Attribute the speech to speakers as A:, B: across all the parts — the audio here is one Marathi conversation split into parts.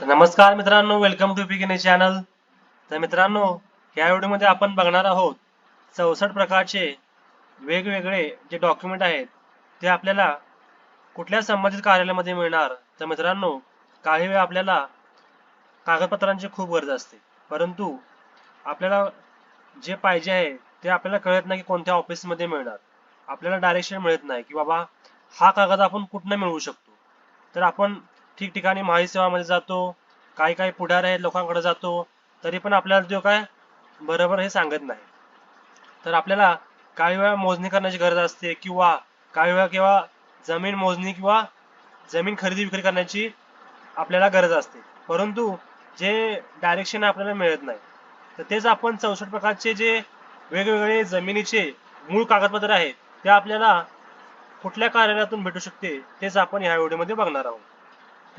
A: तर नमस्कार मित्रांनो वेलकम टू पिकिने चॅनल तर मित्रांनो या व्हिडिओमध्ये आपण बघणार आहोत चौसष्ट प्रकारचे वेगवेगळे जे डॉक्युमेंट आहेत ते आपल्याला कुठल्या संबंधित कार्यालयामध्ये मिळणार? तर मित्रांनो काही वेळ आपल्याला कागदपत्रांची खूप गरज असते. परंतु आपल्याला जे पाहिजे आहे ते आपल्याला कळत नाही की कोणत्या ऑफिसमध्ये मिळणार. आपल्याला डायरेक्शन मिळत नाही की बाबा हा कागद आपण कुठनं मिळवू शकतो? तर आपण ठिकठिकाणी माहिती सेवामध्ये जातो काही काही पुढार आहेत लोकांकडे जातो तरी पण आपल्याला तो काय बरोबर हे सांगत नाही. तर आपल्याला काही वेळा मोजणी करण्याची गरज असते किंवा काही वेळा किंवा जमीन मोजणी किंवा जमीन खरेदी विक्री करण्याची आपल्याला गरज असते. परंतु जे डायरेक्शन आपल्याला मिळत नाही तर तेच आपण चौसष्ट प्रकारचे जे वेगवेगळे जमिनीचे मूळ कागदपत्र आहेत ते आपल्याला कुठल्या कार्यालयातून भेटू शकते तेच आपण ह्या व्हिडिओमध्ये बघणार आहोत.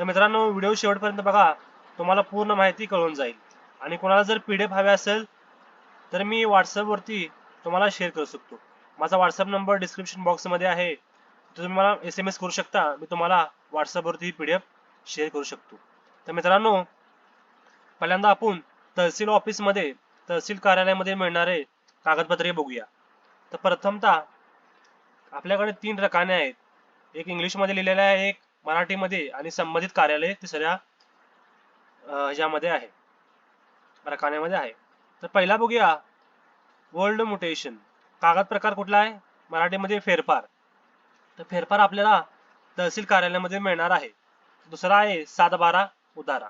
A: तर मित्रांनो व्हिडिओ शेवटपर्यंत बघा. तुम्हाला पूर्ण माहिती कळून जाईल. आणि कोणाला जर पी डी एफ हवे असेल तर मी व्हॉट्सअपवरती तुम्हाला शेअर करू शकतो. माझा व्हॉट्सअप नंबर डिस्क्रिप्शन बॉक्समध्ये आहे. तुम्ही मला एस एम एस करू शकता. मी तुम्हाला व्हॉट्सअपवरती पी डी एफ शेअर करू शकतो. तर मित्रांनो पहिल्यांदा आपण तहसील ऑफिसमध्ये तहसील कार्यालयामध्ये मिळणारे कागदपत्रे बघूया. तर प्रथमतः आपल्याकडे तीन रकाने आहेत. एक इंग्लिशमध्ये लिहिलेलं आहे एक मराठीमध्ये आणि संबंधित कार्यालय तिसऱ्या अं, ह्याच्यामध्ये आहे. रकान्यामध्ये आहे. तर पहिला बघूया. वर्ल्ड म्युटेशन कागद प्रकार कुठला आहे? मराठीमध्ये फेरफार. तर फेरफार आपल्याला तहसील कार्यालयामध्ये मिळणार आहे. दुसरा आहे सात बारा उतारा.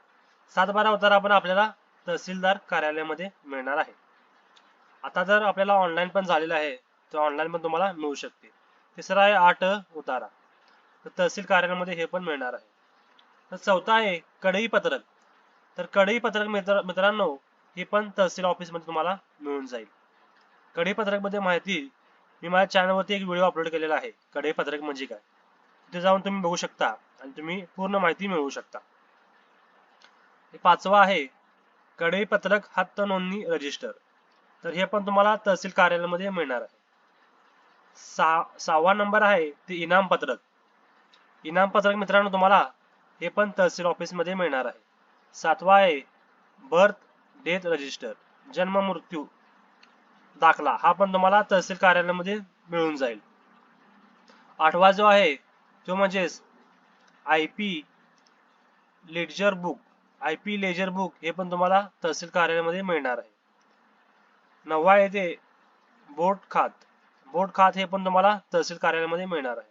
A: सात बारा उतारा पण आपल्याला तहसीलदार कार्यालयामध्ये मिळणार आहे. आता जर आपल्याला ऑनलाईन पण झालेलं आहे तर ऑनलाईन पण तुम्हाला मिळू शकते. तिसरा आहे आठ उतारा. तर तहसील कार्यालयामध्ये हे पण मिळणार आहे. तर चौथा आहे कडई पत्रक. तर कडई पत्रक मित्र मित्रांनो हे पण तहसील ऑफिसमध्ये तुम्हाला मिळून जाईल. कडई पत्रकमध्ये माहिती मी माझ्या चॅनलवरती एक व्हिडिओ अपलोड केलेला आहे. कडई पत्रक म्हणजे काय? तिथे जाऊन तुम्ही बघू शकता आणि तुम्ही पूर्ण माहिती मिळवू शकता. हे पाचवा आहे कडई पत्रक हत्त नोंदणी रजिस्टर. तर हे पण तुम्हाला तहसील कार्यालयामध्ये मिळणार आहे. सहा सहावा नंबर आहे ते इनाम पत्रक. इनाम पत्रक मित्रांनो तुम्हाला हे पण तहसील ऑफिसमध्ये मिळणार आहे. सातवा आहे बर्थ डेथ रजिस्टर जन्म मृत्यू दाखला हा पण तुम्हाला तहसील कार्यालयामध्ये मिळून जाईल. आठवा जो आहे तो म्हणजेच I P ledger book I P ledger book हे पण तुम्हाला तहसील कार्यालयामध्ये मिळणार आहे. नववा आहे ते बोट खात. बोट खात हे पण तुम्हाला तहसील कार्यालयामध्ये मिळणार आहे.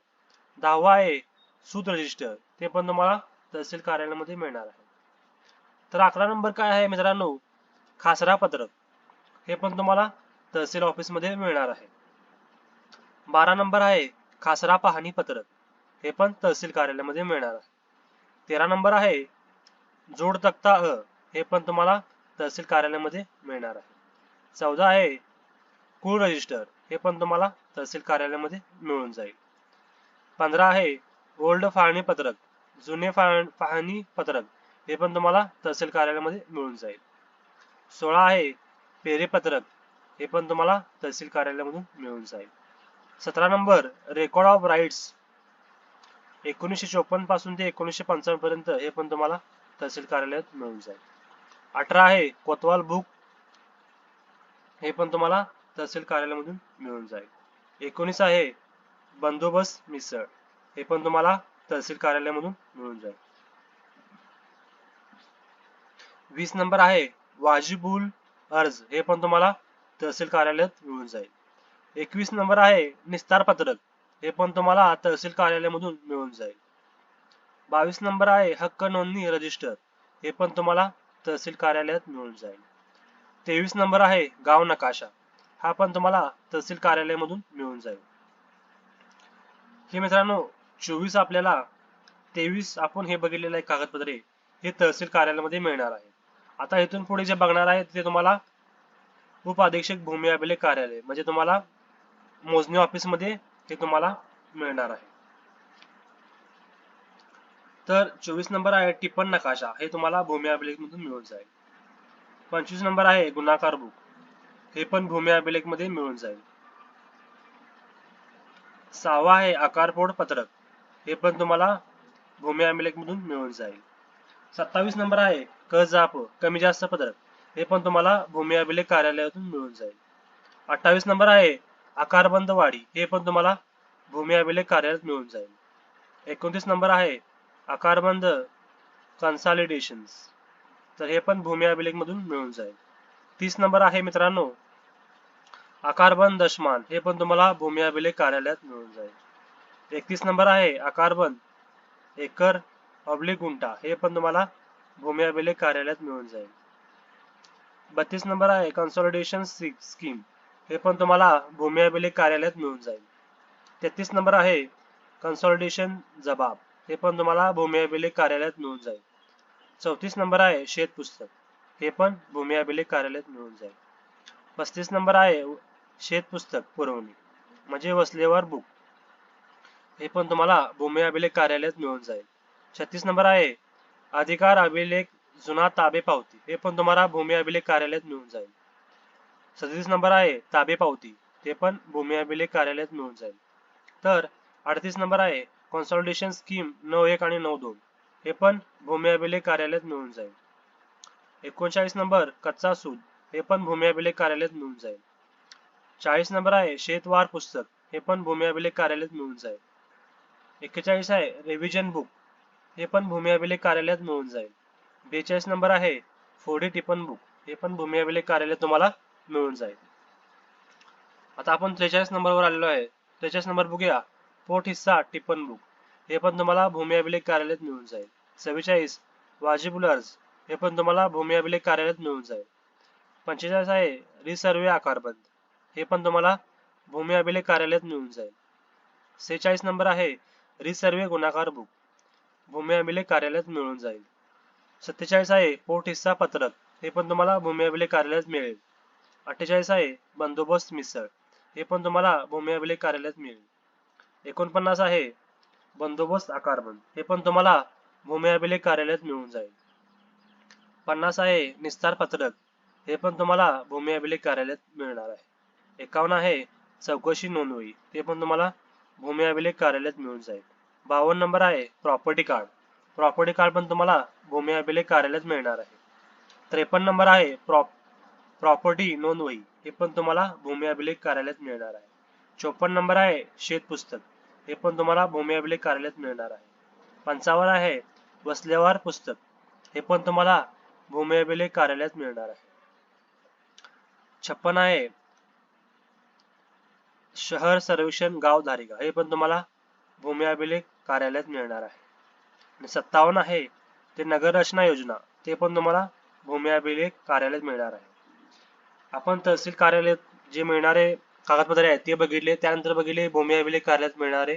A: दहावा आहे सूत रजिस्टर ते पण तुम्हाला तहसील कार्यालयामध्ये मिळणार आहे. तर अकरा नंबर काय आहे मित्रांनो? खासरा पत्रक. हे पण तुम्हाला तहसील ऑफिसमध्ये मिळणार आहे. बारा नंबर आहे खासरा पाहणी पत्रक. हे पण तहसील कार्यालयामध्ये मिळणार आहे. तेरा नंबर आहे जोड तक्ता अ. हे पण तुम्हाला तहसील कार्यालयामध्ये मिळणार आहे. चौदा आहे कुळ रजिस्टर. हे पण तुम्हाला तहसील कार्यालयामध्ये मिळून जाईल. पंधरा आहे ओल्ड फाळणी पत्रक जुने पाहणी पत्रक हे पण तुम्हाला तहसील कार्यालयामध्ये मिळून जाईल. सोळा आहे पेरे पत्रक हे पण तुम्हाला तहसील कार्यालयामधून मिळून जाईल. सतरा नंबर रेकॉर्ड ऑफ राईट्स एकोणीसशे चोपन्नपासून ते एकोणीसशे पंचावन्न पर्यंत हे पण तुम्हाला तहसील कार्यालयात मिळून जाईल. अठरा आहे कोतवाल बुक हे पण तुम्हाला तहसील कार्यालयामधून मिळून जाईल. एकोणीस आहे बंदोबस्त मिसळ हे पण तुम्हाला तहसील कार्यालयामधून मिळून जाईल. वीस नंबर आहे वाजिबुल अर्ज. हे पण तुम्हाला तहसील कार्यालयात मिळून जाईल. एकवीस नंबर आहे निस्तार पत्रक. हे पण तुम्हाला तहसील कार्यालयामधून मिळून जाईल. बावीस नंबर आहे हक्क नोंदणी रजिस्टर. हे पण तुम्हाला तहसील कार्यालयात मिळून जाईल. तेवीस नंबर आहे गाव नकाशा. हा पण तुम्हाला तहसील कार्यालयामधून मिळून जाईल. हे मित्रांनो चोवीस आपल्याला तेवीस आपण हे बघितलेलं आहे कागदपत्रे हे तहसील कार्यालयामध्ये मिळणार आहे. आता इथून पुढे जे बघणार आहे ते तुम्हाला उप अधीक्षक भूमी अभिलेख कार्यालय म्हणजे तुम्हाला मोजणी ऑफिसमध्ये तुम्हाला मिळणार आहे. तर चोवीस नंबर आहे टिपण नकाशा हे तुम्हाला भूमी अभिलेख मधून मिळून जाईल. पंचवीस नंबर आहे गुन्हाकार बुक हे पण भूमी अभिलेखमध्ये मिळून जाईल. सहावा आहे आकारपोड पत्रक हे पण तुम्हाला भूमी अभिलेख मधून मिळून जाईल. सत्तावीस नंबर आहे क जाप कमी जास्त पत्रक हे पण तुम्हाला भूमी अभिलेख कार्यालयातून मिळून जाईल. अठ्ठावीस नंबर आहे आकारबंद वाढी हे पण तुम्हाला भूमी अभिलेख कार्यालयात मिळून जाईल. एकोणतीस नंबर आहे आकारबंद कन्सॉलिडेशन तर हे पण भूमी अभिलेख मधून मिळून जाईल. तीस नंबर आहे मित्रांनो आकारबंद दशमान. हे पण तुम्हाला भूमी अभिलेख कार्यालयात मिळून जाईल. एकतीस नंबर आहे आकारबन एकर ऑब्लिक गुंठा. हे पण तुम्हाला भूमी अभिलेख कार्यालयात मिळून जाईल. बत्तीस नंबर आहे कन्सॉलिडेशन स्कीम हे पण तुम्हाला भूमी अभिलेख कार्यालयात मिळून जाईल. तेहतीस नंबर आहे कन्सॉलिडेशन जबाब. हे पण तुम्हाला भूमी अभिलेख कार्यालयात मिळून जाईल. चौतीस नंबर आहे शेत पुस्तक. हे पण भूमी अभिलेख कार्यालयात मिळून जाईल. पस्तीस नंबर आहे शेत पुस्तक पुरवणी. म्हणजे वसलेवर बुक. हे पण तुम्हाला भूमी अभिलेख कार्यालयात मिळून जाईल. छत्तीस नंबर आहे अधिकार अभिलेख जुना ताबे पावती. हे पण तुम्हाला भूमी अभिलेख कार्यालयात मिळून जाईल. सदतीस नंबर आहे ताबे पावती. ते पण भूमी अभिलेख कार्यालयात मिळून जाईल. तर अडतीस नंबर आहे कॉन्सॉलिडेशन स्कीम नऊ एक आणि नऊ दोन. हे पण भूमी अभिलेख कार्यालयात मिळून जाईल. एकोणचाळीस नंबर कच्चा सूद. हे पण भूमी अभिलेख कार्यालयात मिळून जाईल. चाळीस नंबर आहे शेतवार पुस्तक. हे पण भूमी अभिलेख कार्यालयात मिळून जाईल. एक्केचाळीस आहे रिव्हिजन बुक हे पण भूमी अभिलेख कार्यालयात मिळून जाईल. बेचाळीस नंबर आहे फोडी टिपन बुक हे पण भूमी अभिलेख कार्यालयात तुम्हाला मिळून जाईल. आता आपण त्रेचाळीस नंबरवर आलेलो आहे. त्रेचाळीस नंबर बघूया पोट हिस्सा टिपन बुक हे पण तुम्हाला भूमी अभिलेख कार्यालयात मिळून जाईल. चव्वेचाळीस वाजिबुलर्स हे पण तुम्हाला भूमी अभिलेख कार्यालयात मिळून जाईल. पंचेचाळीस आहे रिसर्वे आकारबंद हे पण तुम्हाला भूमी अभिलेख कार्यालयात मिळून जाईल. सेहेचाळीस नंबर आहे रिसर्वे गुणाकार बुक भूमी अभिलेख कार्यालयात मिळून जाईल. सत्तेचाळीस आहे पोट हिस्सा पत्रक. हे पण तुम्हाला भूमी अभिलेख कार्यालयात मिळेल. अठ्ठेचाळीस आहे बंदोबस्त मिसळ. हे पण तुम्हाला भूमी अभिलेख कार्यालयात मिळेल. एकोणपन्नास आहे बंदोबस्त आकारबंद. हे पण तुम्हाला भूमी अभिलेख कार्यालयात मिळून जाईल. पन्नास आहे निस्तार पत्रक. हे पण तुम्हाला भूमी अभिलेख कार्यालयात मिळणार आहे. एकावन्न आहे चौकशी नोंदवही ते पण तुम्हाला भूमी अभिलेख कार्यालयात मिळून जाईल. बावन्न नंबर आहे प्रॉपर्टी कार्ड प्रॉपर्टी कार्ड पण तुम्हाला भूमी अभिलेख कार्यालयात मिळणार आहे. त्रेपन्न नंबर आहे प्रॉप प्रॉपर्टी नोंदवही. हे पण तुम्हाला भूमी अभिलेख कार्यालयात मिळणार आहे. चोपन्न नंबर आहे शेत पुस्तक. हे पण तुम्हाला भूमी अभिलेख कार्यालयात मिळणार आहे. पंचावन्न आहे वसलेवार पुस्तक. हे पण तुम्हाला भूमी अभिलेख कार्यालयात मिळणार आहे. छप्पन आहे शहर सर्वेक्षण गाव धारिका. हे पण तुम्हाला भूमी अभिलेख कार्यालयात मिळणार आहे. आणि सत्तावन्न आहे ते नगर रचना योजना. ते पण तुम्हाला भूमी अभिलेख कार्यालयात मिळणार आहे. आपण तहसील कार्यालयात जे मिळणारे कागदपत्रे आहेत ते बघितले त्यानंतर बघितले भूमी अभिलेख कार्यालयात मिळणारे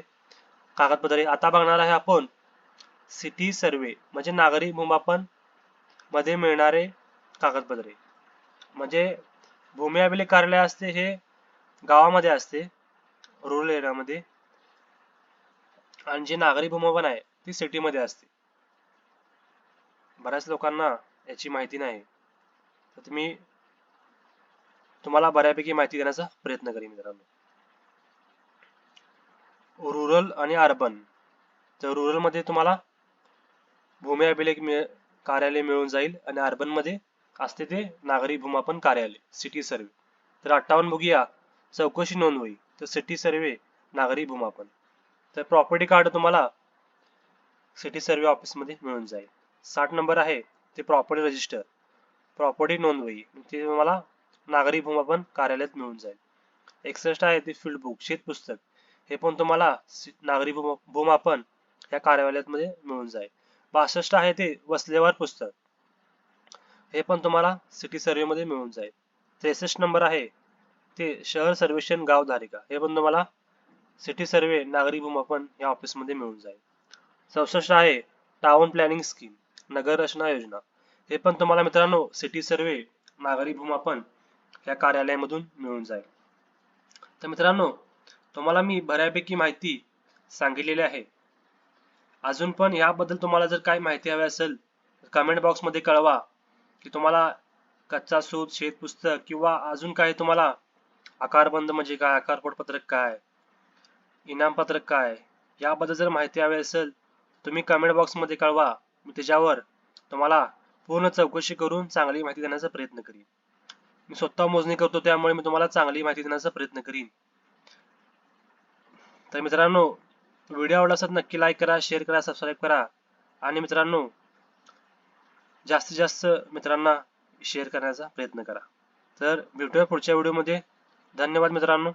A: कागदपत्रे. आता बघणार आहे आपण सिटी सर्वे म्हणजे नागरी भूमापनमध्ये मिळणारे कागदपत्रे. म्हणजे भूमी अभिलेख कार्यालय असते हे गावामध्ये असते रुरल एरियामध्ये आणि जे नागरी भूमापन आहे ती सिटीमध्ये असते. बऱ्याच लोकांना याची माहिती नाही. तर तुम्ही तुम्हाला बऱ्यापैकी माहिती देण्याचा प्रयत्न करीन मित्रांनो. रुरल आणि अर्बन तर रुरलमध्ये तुम्हाला भूमी अभिलेख कार्यालय मिळून जाईल. आणि अर्बनमध्ये असते ते नागरी भूमापन कार्यालय सिटी सर्वे तर अठ्ठावन्न बघूया चौकशी नोंदवही तर सिटी सर्वे नागरी भूमापन. तर प्रॉपर्टी कार्ड तुम्हाला सिटी सर्वे ऑफिसमध्ये मिळून जाईल. साठ नंबर आहे ते प्रॉपर्टी रजिस्टर प्रॉपर्टी नोंदवही ते तुम्हाला नागरी भूमापन कार्यालयात मिळून जाईल. एकसष्ट आहे ते फील्ड बुक शेत पुस्तक हे पण तुम्हाला नागरी भूमापन या कार्यालयात मध्ये मिळून जाईल. बासष्ट आहे ते वसलेवार पुस्तक. हे पण तुम्हाला सिटी सर्वे मध्ये मिळून जाईल. त्रेसष्ट नंबर आहे ते शहर सर्वेक्षण गाव धारिका हे पण तुम्हाला सिटी सर्वे नागरी भूमापन या ऑफिसमध्ये मिळून जाईल. चौसष्ट आहे टाउन प्लॅनिंग स्कीम नगर रचना योजना. हे पण तुम्हाला मित्रांनो सिटी सर्वे नागरी भूमापन या कार्यालयामधून मिळून जाईल. तर मित्रांनो तुम्हाला मी बऱ्यापैकी माहिती सांगितलेली आहे. अजून पण याबद्दल तुम्हाला जर काही माहिती हवी असेल तर कमेंट बॉक्समध्ये कळवा. की तुम्हाला कच्चा सूत शेत पुस्तक किंवा अजून काही तुम्हाला आकारबंद म्हणजे काय? आकार पत्रक काय? इनाम पत्रक काय? याबद्दल जर माहिती हवी असेल तुम्ही कमेंट बॉक्समध्ये कळवा. मी त्याच्यावर तुम्हाला पूर्ण चौकशी करून चांगली माहिती देण्याचा प्रयत्न करीन. मी स्वतः मोजणी करतो त्यामुळे मी तुम्हाला चांगली माहिती देण्याचा प्रयत्न करीन. तर मित्रांनो व्हिडिओ आवडला असेल नक्की लाईक करा शेअर करा सबस्क्राईब करा. आणि मित्रांनो जास्तीत जास्त मित्रांना शेअर करण्याचा प्रयत्न करा. तर भेटूया पुढच्या व्हिडिओमध्ये धन्यवाद मित्रांनो.